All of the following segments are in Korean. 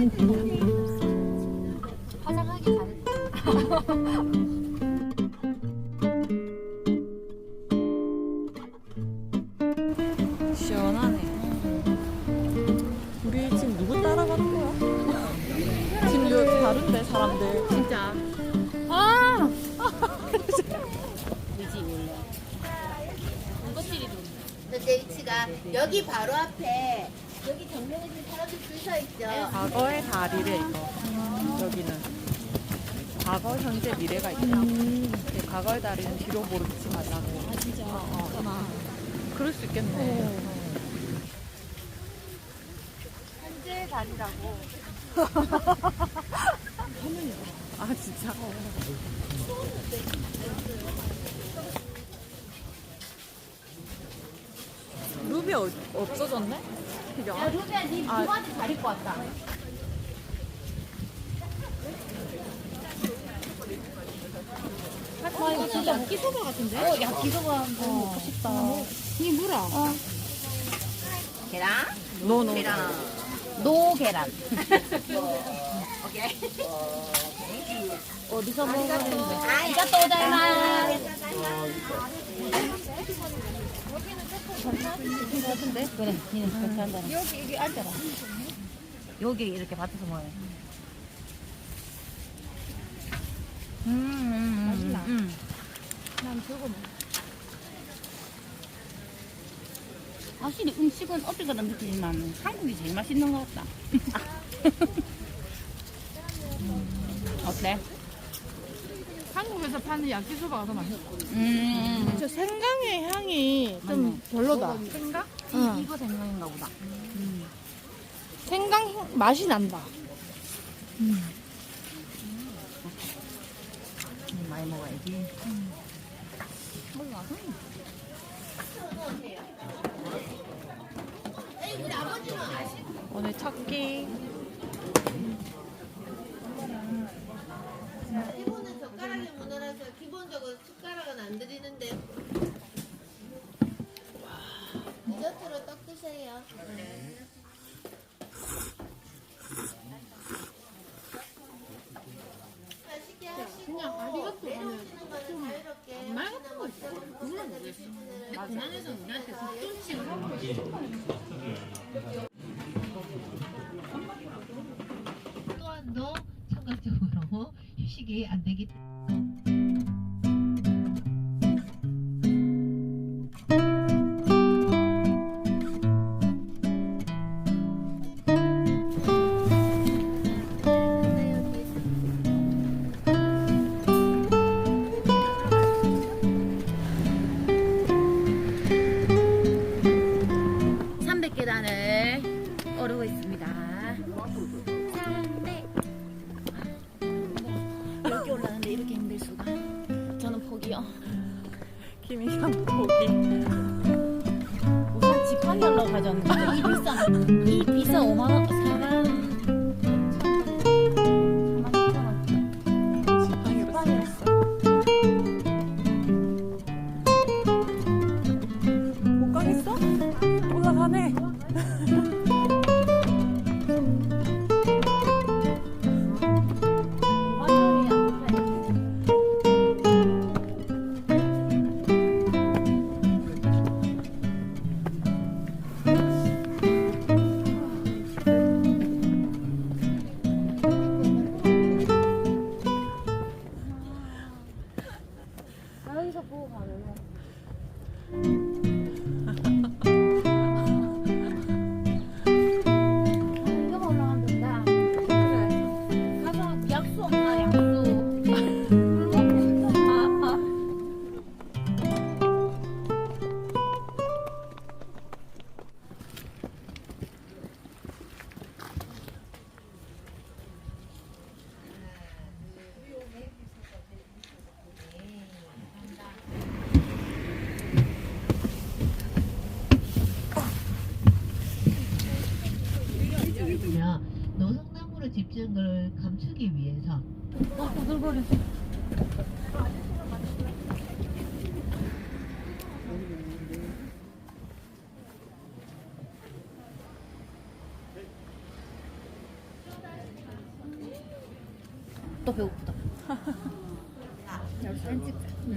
이상 그럴 수 있겠네. 현재 다리라고. 아 진짜. 루비 어, 없어졌네? 야 루비야 니 아. 누구한테 잘 입고 왔다. 와 이거 진짜 야끼소바 같은데? 어, 야 기소가 너무 먹고 싶다. 이 뭐라? 계란? 노 노. 계란. 노 계란. 오케이. 어디서 먹어야 되는데? 아, 이가 또 닮아. 같은데? 그래, 니는 그렇게 한다. 여기 여기 앉아라. 여기 이렇게 밭에서 먹어야 돼. 음, 음? 음, 음. 난 저거 먹어. 확실히 음식은 어디 가나 느끼지만 한국이 제일 맛있는 것 같다. 어때? 한국에서 파는 야끼소바가 더 맛있어. 음, 저 생강의 향이 좀 맞네. 별로다. 생강? 응. 이, 이거 생각인가 보다. 생강 향- 맛이 난다. 음, 많이 먹어야지. 오늘 첫끼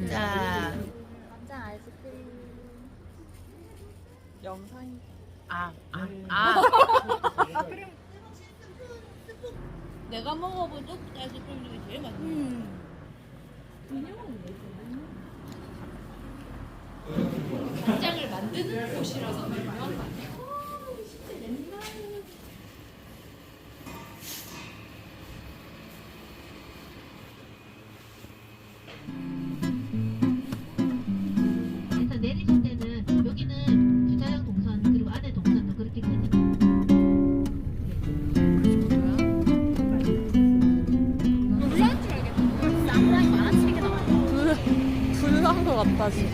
자. 영상이. 아, 아, 아. 내가 먹어본 떡볶이 아이스크림 중에 제일 맛있어. 간장을 만드는 곳이라서 유명한 불난 것 같다 지금.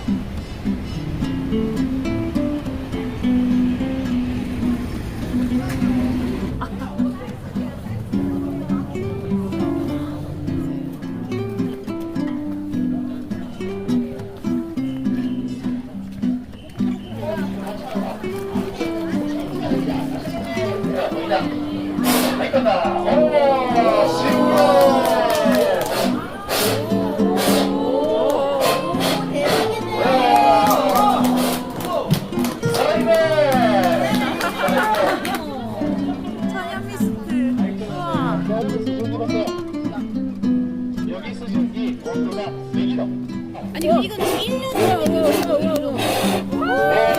수증기 온도가 100도. 아니, 이거는 1년 우와.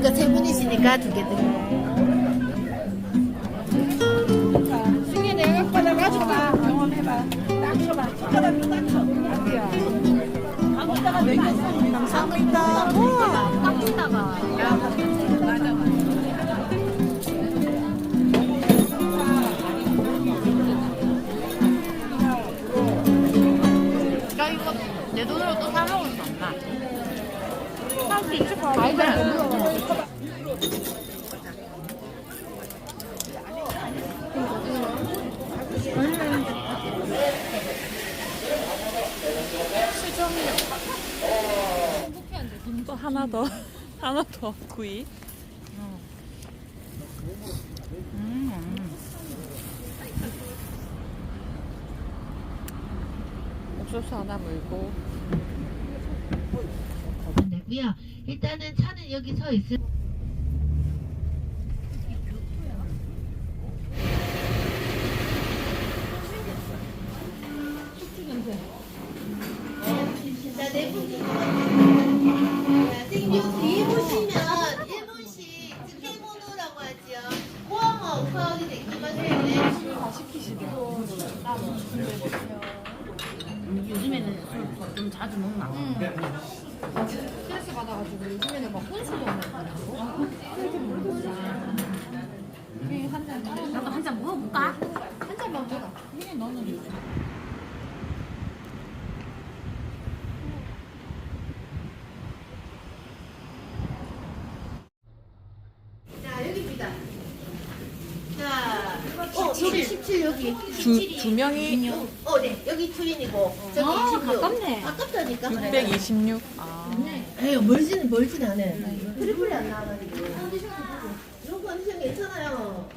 그러니까 세 분이시니까 두 개 드려. 감사합니다. 또 하나 더 하나 더 구이. 음. 옥수수 하나 물고. 되고요. 일단은 차는 여기 서 있을. 자, 네 분. 자, 선생님 뒤에 보시면 일본식 스케모노라고 하죠. 호어머 우파하게 되기만 요즘에는 술 좀 자주 먹나? 스트레스 받아가지고 요즘에는 막 혼술도 먹더라고. 한잔 따라 나도 한 잔 먹어볼까? 한 잔만 너는 요즘. 자, 여기입니다. 자, 어, 여기 17 여기. 두, 두 명이 어, 네. 여기 트윈이고 저기 아, 26. 가깝네. 가깝다니까. 626. 아. 에휴, 멀지는 멀진 않아. 트리플이 안 나와가지고. 이런 컨디션 괜찮아요.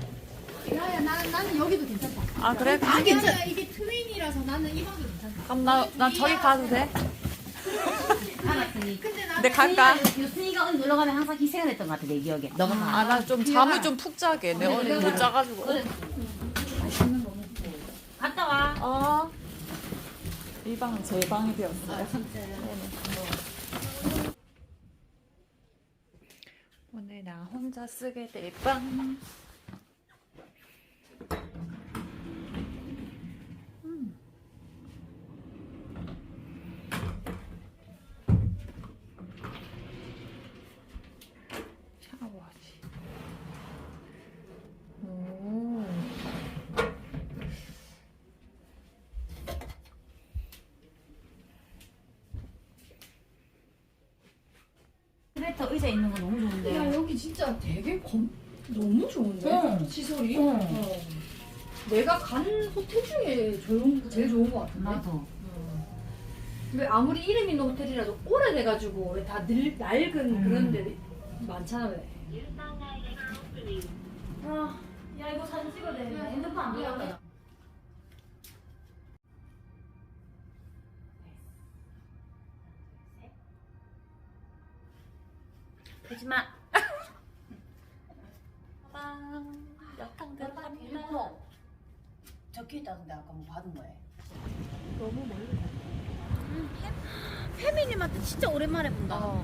야야 나는 나는 여기도 괜찮다. 아 그래? 아, 괜찮아. 아, 이게 트윈이라서 나는 이 방이 괜찮다. 그럼 나, 나 저기 가도 돼? 알았으니. 근데 나는 근데 갈까? 유순이가 어디 놀러 가면 항상 희생을 했던 것 같아, 내 기억에. 너가 가. 아 나 좀 잠을 좀 푹 자게. 내 오늘 못 자가지고. 갔다 와. 어. 이 방은 제 방이 되었어요. 네네. 오늘 나 혼자 쓰게 될 방. 스웨터 의자 있는 거 너무 좋은데. 야 여기 진짜 되게 검 너무 좋은데 응. 시설이. 응. 어. 내가 간 호텔 중에 좋은 제일 좋은 것 같은데. 나도. 왜 아무리 이름 있는 호텔이라도 오래돼가지고 왜다늘 낡은 음. 그런 데 많잖아 왜. 아, 야 이거 사진 찍어야 되는데 핸드폰 안 들어가. 하지 마. 적혀 있다던데 아까 뭐 받은 거예요? 페미님한테 진짜 오랜만에 본다. 어.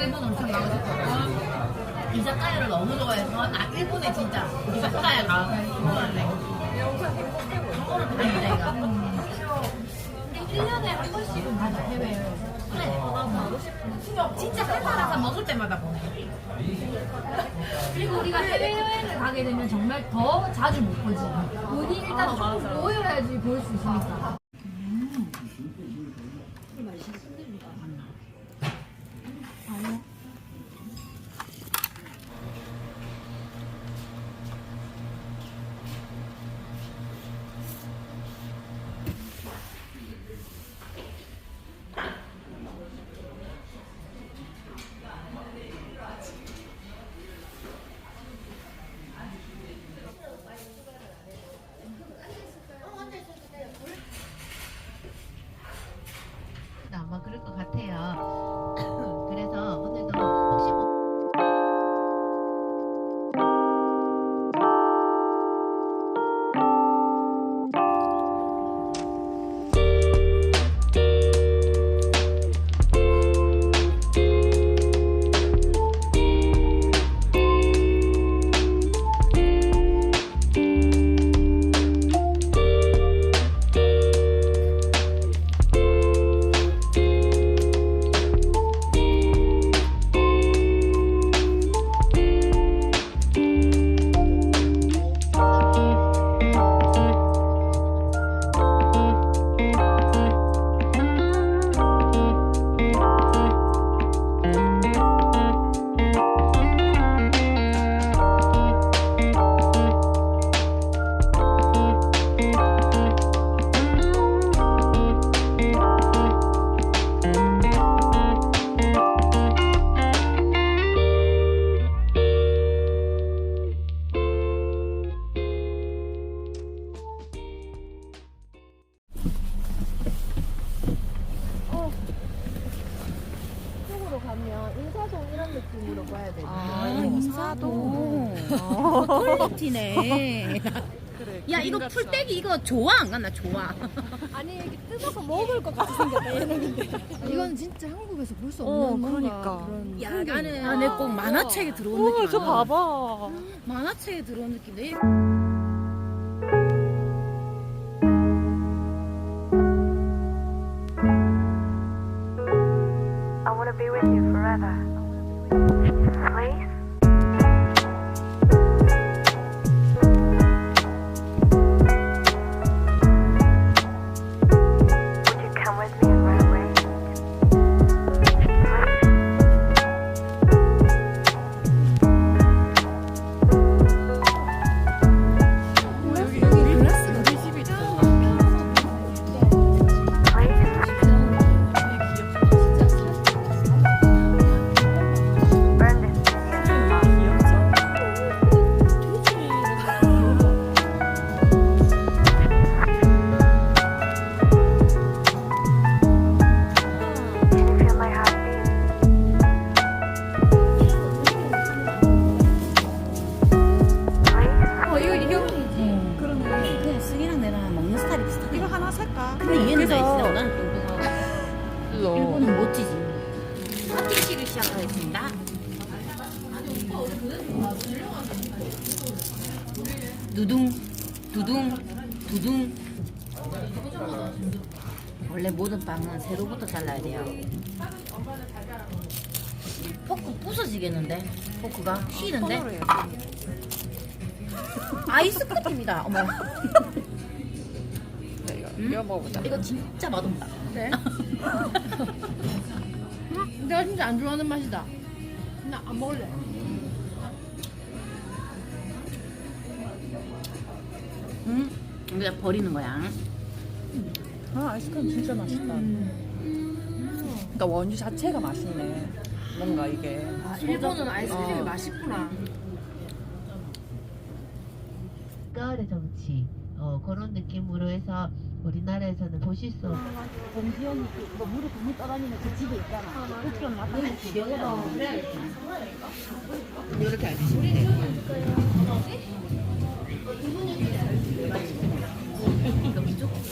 일본 엄청 가고 싶었고 이자카야를 너무 좋아해서 아 일본에 진짜 이자카야 가고 싶었는데 아니 내가 근데 1년에 한 번씩은 가자 해외여행 그래 진짜 회사라서 먹을 때마다 보내 그리고 우리가 해외여행을 가게 되면 정말 더 자주 못 보지. 돈이 일단 조금 모여야지 볼 수 있으니까. 그럴 것 같아요. 좋아 안 가나 좋아 아니 이게 뜯어서 먹을 것 같이 생겼다 얘는 근데. 이건 진짜 한국에서 볼 수 없는 어, 뭔가 그러니까. 그런 야. 나는 안에 꼭 만화책에 들어온 느낌 우와, 저? 봐봐. 만화책에 들어온 느낌인데 원래 모든 빵은 세로부터 잘라야 돼요. 포크 부서지겠는데? 포크가? 손으로 해요. 아이스크림이다. 어머. 네, 이거, 이거 먹어보자. 이거 진짜 맛없다. 그래? 내가 진짜 안 좋아하는 맛이다. 나 안 먹을래. 그냥 버리는 거야. 아, 아이스크림 진짜 맛있다. 그러니까 원주 자체가 맛있네. 뭔가 이게. 일본은 아이스크림이 어. 맛있구나. 가을의 정치 어, 그런 느낌으로 해서 우리나라에서는 보실 수 없는 봉지현이 그 물에 동물 떠다니는 그 집에 있잖아. 그 기억 나서 지겨워. 이렇게 앉으시면 돼요. 이거 무조건.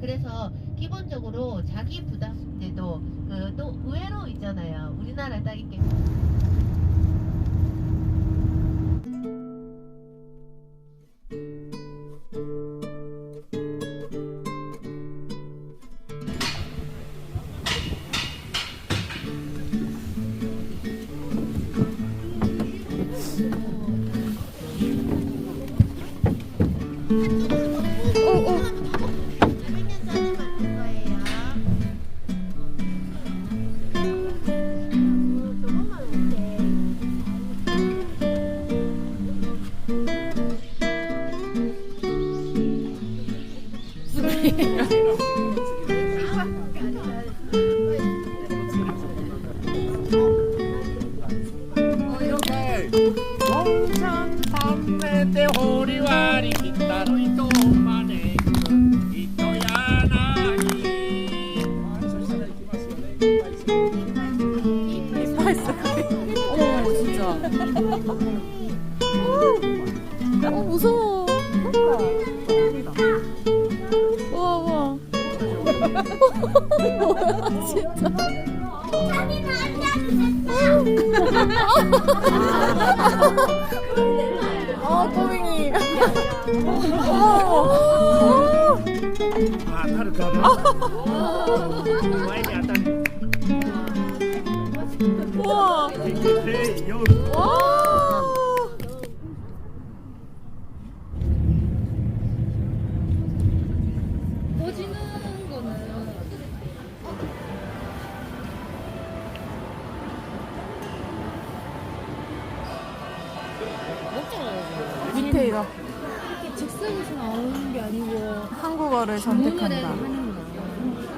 그래서 기본적으로 자기 부담 때도 그 또 의외로 있잖아요. 우리나라에 딱 이렇게 아 다르 다르 와인이 안 다르 우와. 와. 해 선택한다.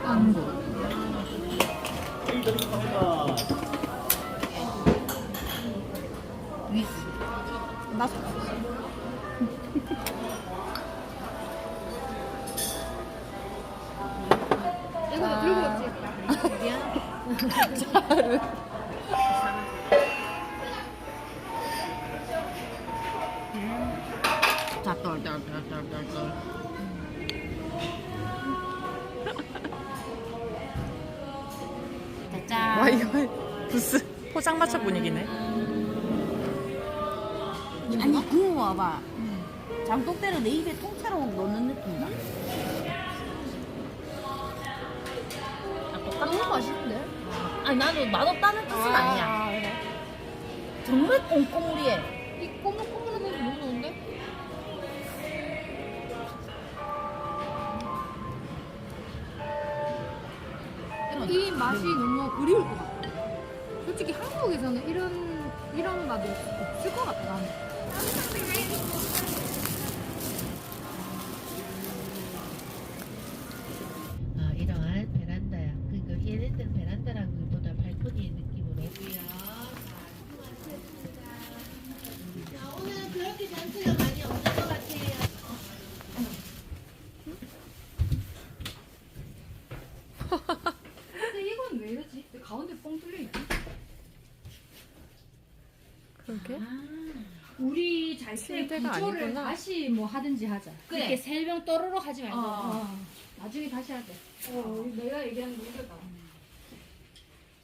한국. 이거 들고 왔지. 자, 떨, 떨, 떨, 떨, 떨, 떨. 이거 부스 포장마차 분위기네. 아니 그거 와봐 장독대를 내 입에 통째로 넣는 느낌이다 너무 맛있는데? 아니 나는 맛없다는 뜻은 아 니야 아, 그래. 정말 꼼꼼무리해 이 꼬물꼬물한 거 너무 좋은데? 이 맛이 너무 그리울 것 같아. 솔직히 한국에서는 이런 이런 맛이 없을 것 같아. 나는. 하든지 하자. 그래. 이렇게 세 명 또르륵 하지 말고. 어. 어. 나중에 다시 하자. 어, 내가 얘기하는 거 이거다.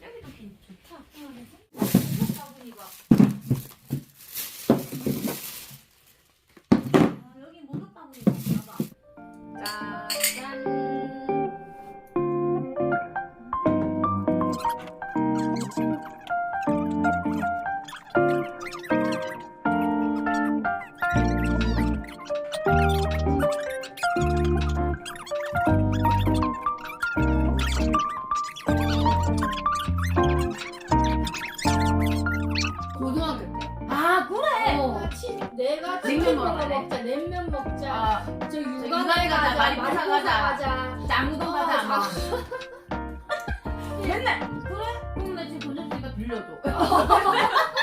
여기도 좀 좋다. 여기 목욕바구니가 없나 봐. 짠. 짠. 저 육아 육아에 가자, 마리파사 가자. 가자. 짱구 어, 가자. 아. 맨날 그래? 그럼 나 지금 돈 줬으니까 빌려줘.